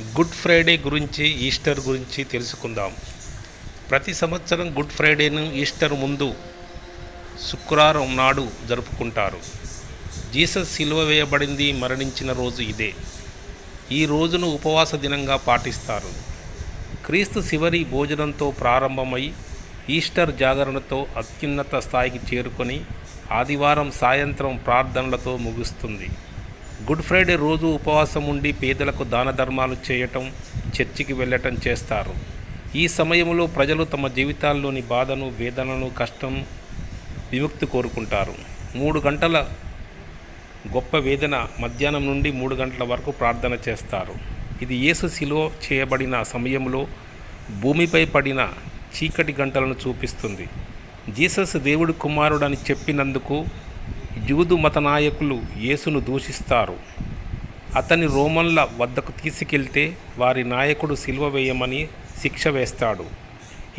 Good Friday గురించి Easter గురించి తెలుసుకుందాం. ప్రతి సంవత్సరం గుడ్ ఫ్రైడేను ఈస్టర్ ముందు శుక్రవారం నాడు జరుపుకుంటారు. జీసస్ సిలువ వేయబడింది మరణించిన రోజు ఇదే. ఈ రోజును ఉపవాస దినంగా పాటిస్తారు. క్రీస్తు చివరి భోజనంతో ప్రారంభమై ఈస్టర్ జాగరణతో అత్యున్నత స్థాయికి చేరుకొని ఆదివారం సాయంత్రం ప్రార్థనలతో ముగుస్తుంది. గుడ్ ఫ్రైడే రోజు ఉపవాసం ఉండి పేదలకు దాన ధర్మాలు చేయటం చర్చికి వెళ్ళటం చేస్తారు. ఈ సమయంలో ప్రజలు తమ జీవితాల్లోని బాధను వేదనను కష్టం విముక్తి కోరుకుంటారు. మూడు గంటల గొప్ప వేదన మధ్యాహ్నం నుండి మూడు గంటల వరకు ప్రార్థన చేస్తారు. ఇది యేసు శిలో చేయబడిన సమయంలో భూమిపై పడిన చీకటి గంటలను చూపిస్తుంది. జీసస్ దేవుడి కుమారుడని చెప్పినందుకు యూదు మత నాయకులు యేసును దూషిస్తారు. అతని రోమన్ల వద్దకు తీసుకెళ్తే వారి నాయకుడు సిల్వ వేయమని శిక్ష వేస్తాడు.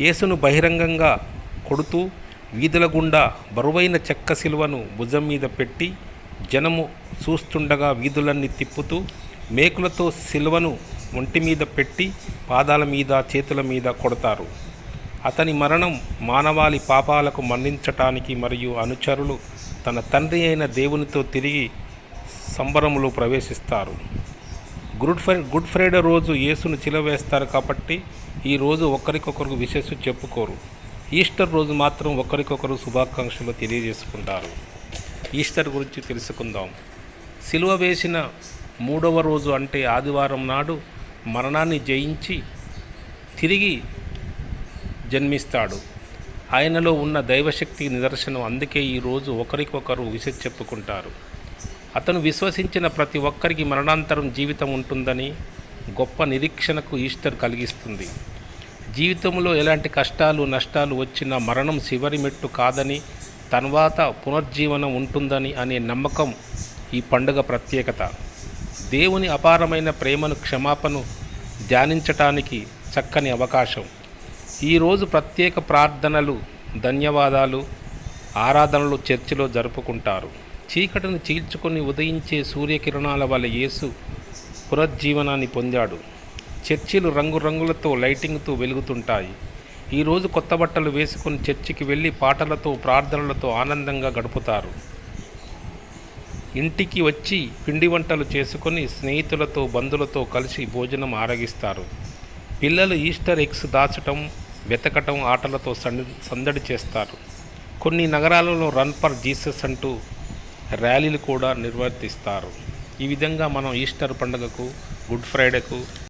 యేసును బహిరంగంగా కొడుతూ వీధుల గుండా బరువైన చెక్క సిలువను భుజం మీద పెట్టి జనము చూస్తుండగా వీధులన్నీ తిప్పుతూ మేకులతో సిలువను ఒంటి మీద పెట్టి పాదాల మీద చేతుల మీద కొడతారు. అతని మరణం మానవాళి పాపాలకు మన్నించటానికి మరియు అనుచరులు తన తండ్రి అయిన దేవునితో తిరిగి సంబరములో ప్రవేశిస్తారు. గుడ్ ఫ్రై గుడ్ ఫ్రైడే రోజు యేసును చిలవేస్తారు కాబట్టి ఈ రోజు ఒకరికొకరు విశేషం చెప్పుకోరు. ఈస్టర్ రోజు మాత్రం ఒకరికొకరు శుభాకాంక్షలు తెలియజేసుకుంటారు. ఈస్టర్ గురించి తెలుసుకుందాం. సిలువ వేసిన మూడవ రోజు అంటే ఆదివారం నాడు మరణాన్ని జయించి తిరిగి జన్మిస్తాడు. ఆయనలో ఉన్న దైవశక్తి నిదర్శనం. అందుకే ఈరోజు ఒకరికొకరు విసి చెప్పుకుంటారు. అతను విశ్వసించిన ప్రతి ఒక్కరికి మరణాంతరం జీవితం ఉంటుందని గొప్ప నిరీక్షణకు ఈస్టర్ కలిగిస్తుంది. జీవితంలో ఎలాంటి కష్టాలు నష్టాలు వచ్చినా మరణం చివరి మెట్టు కాదని తర్వాత పునర్జీవనం ఉంటుందని అనే నమ్మకం ఈ పండుగ ప్రత్యేకత. దేవుని అపారమైన ప్రేమను క్షమాపణను ధ్యానించటానికి చక్కని అవకాశం. ఈరోజు ప్రత్యేక ప్రార్థనలు ధన్యవాదాలు ఆరాధనలు చర్చిలో జరుపుకుంటారు. చీకటిని చీల్చుకొని ఉదయించే సూర్యకిరణాల వల్ల యేసు పునర్జీవనాన్ని పొందాడు. చర్చిలు రంగురంగులతో లైటింగ్తో వెలుగుతుంటాయి. ఈరోజు కొత్త బట్టలు వేసుకొని చర్చికి వెళ్ళి పాటలతో ప్రార్థనలతో ఆనందంగా గడుపుతారు. ఇంటికి వచ్చి పిండి వంటలు చేసుకొని స్నేహితులతో బంధులతో కలిసి భోజనం ఆరగిస్తారు. పిల్లలు ఈస్టర్ ఎగ్స్ దాచటం వెతకటం ఆటలతో సందడి చేస్తారు. కొన్ని నగరాలలో రన్ ఫర్ జీసస్ అంటూ ర్యాలీలు కూడా నిర్వర్తిస్తారు. ఈ విధంగా మనం ఈస్టర్ పండుగకు గుడ్ ఫ్రైడేకు